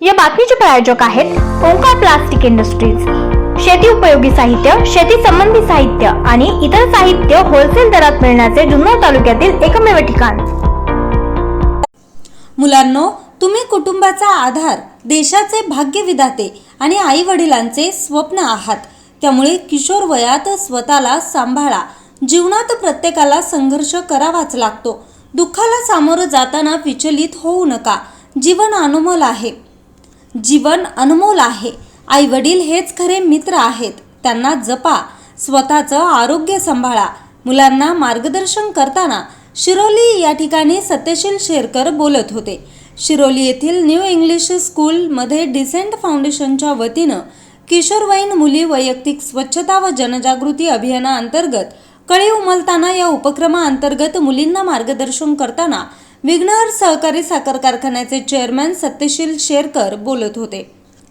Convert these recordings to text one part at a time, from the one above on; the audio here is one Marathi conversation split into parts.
या बातमीचे प्रायोजक आहेत ओंकार प्लास्टिक इंडस्ट्रीज. शेती उपयोगी साहित्य शेती संबंधी साहित्य आणि इतर साहित्य होलसेल दरात मिळण्याचे जुन्नर तालुक्यातील एकमेव ठिकाण. मुलांनो तुम्ही कुटुंबाचा आधार देशाचे भाग्य विधाते आणि आई वडिलांचे स्वप्न आहात. त्यामुळे किशोर वयात स्वतःला सांभाळा. जीवनात प्रत्येकाला संघर्ष करावाच लागतो. दुःखाला सामोरं जाताना विचलित होऊ नका. जीवन अनुमोल आहे. जीवन अनमोल आहे. आई वडील हेच खरे मित्र आहेत. त्यांना जपा स्वतःचं आरोग्य सांभाळा. मुलांना मार्गदर्शन करताना शिरोली या ठिकाणी सत्यशील शेरकर बोलत होते. शिरोली येथील न्यू इंग्लिश स्कूलमध्ये डिसेंट फाउंडेशनच्या वतीनं किशोरवयीन मुली वैयक्तिक स्वच्छता व जनजागृती अभियानाअंतर्गत कळी उमलताना या उपक्रमाअंतर्गत मुलींना मार्गदर्शन करताना विघ्नहर सहकारी साखर कारखान्याचे चेअरमॅन सत्यशील शेरकर बोलत होते.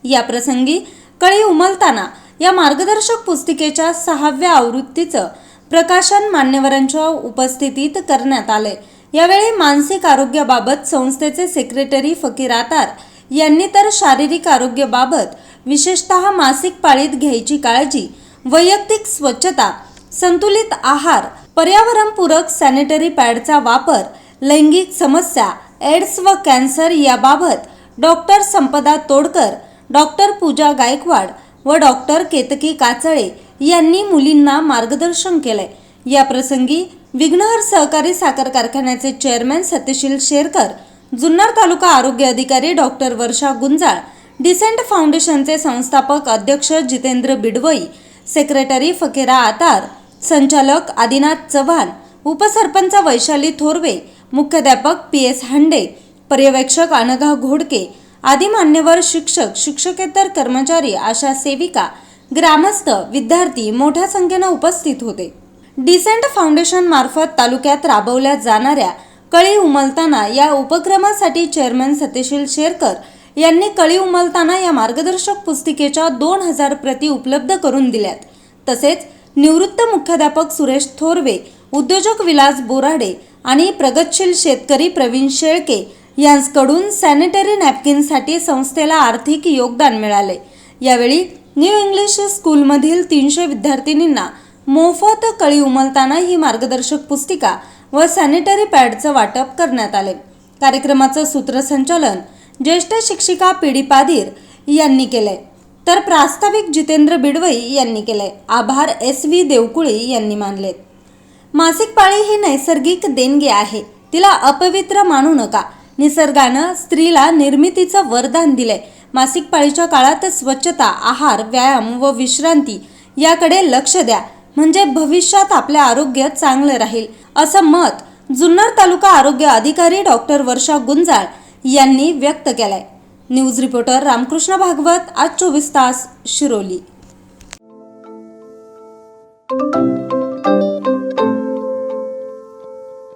या प्रसंगी कळी उमलताना या मार्गदर्शक पुस्तिकेच्या सहाव्या आवृत्तीचं प्रकाशन मान्यवरांच्या उपस्थितीत करण्यात आले. यावेळी मानसिक आरोग्याबाबत संस्थेचे सेक्रेटरी फकीर आतार यांनी तर शारीरिक आरोग्याबाबत विशेषतः मासिक पाळीत घ्यायची काळजी वैयक्तिक स्वच्छता संतुलित आहार पर्यावरणपूरक सॅनिटरी पॅडचा वापर लैंगिक समस्या एड्स व कॅन्सर याबाबत डॉक्टर संपदा तोडकर डॉक्टर पूजा गायकवाड व डॉक्टर केतकी काचळे यांनी मुलींना मार्गदर्शन केले या प्रसंगी विघ्नहर सहकारी साखर कारखान्याचे चेअरमॅन सत्यशील शेरकर जुन्नर तालुका आरोग्य अधिकारी डॉक्टर वर्षा गुंजाळ डिसेंट फाउंडेशनचे संस्थापक अध्यक्ष जितेंद्र बिडवई सेक्रेटरी फकीरा आतार संचालक आदिनाथ चव्हाण उपसरपंच वैशाली थोरवे मुख्याध्यापक पी एस हांडे पर्यवेक्षक अनघा घोडके आदी मान्यवर शिक्षक शिक्षकेतर कर्मचारी आशा सेविका ग्रामस्थ विद्यार्थी मोठ्या संख्येनं उपस्थित होते. डिसेंट फाउंडेशन मार्फत तालुक्यात राबवल्या जाणाऱ्या कळी उमलताना या उपक्रमासाठी चेअरमन सत्यशील शेरकर यांनी कळी उमलताना या मार्गदर्शक पुस्तिकेच्या दोन हजार प्रती उपलब्ध करून दिल्यात. तसेच निवृत्त मुख्याध्यापक सुरेश थोरवे उद्योजक विलास बोराडे आणि प्रगतशील शेतकरी प्रवीण शेळके यांकडून सॅनिटरी नॅपकिनसाठी संस्थेला आर्थिक योगदान मिळाले. यावेळी न्यू इंग्लिश स्कूलमधील तीनशे विद्यार्थिनींना मोफत कळी उमलताना ही मार्गदर्शक पुस्तिका व सॅनिटरी पॅडचं वाटप करण्यात आले. कार्यक्रमाचं सूत्रसंचालन ज्येष्ठ शिक्षिका पीडी पाधीर यांनी केलंय तर प्रास्ताविक जितेंद्र बिडवई यांनी केलंय आभार एस व्ही देवकुळी यांनी मानलेत. मासिक पाळी ही नैसर्गिक देणगी आहे. तिला अपवित्र मानू नका. निसर्गानं स्त्रीला निर्मितीचं वरदान दिलंय. मासिक पाळीच्या काळात स्वच्छता आहार व्यायाम व विश्रांती याकडे लक्ष द्या. म्हणजे भविष्यात आपले आरोग्य चांगलं राहील. असं मत जुन्नर तालुका आरोग्य अधिकारी डॉक्टर वर्षा गुंजाळ यांनी व्यक्त केलंय. न्यूज रिपोर्टर रामकृष्ण भागवत आज चोवीस तास शिरोली.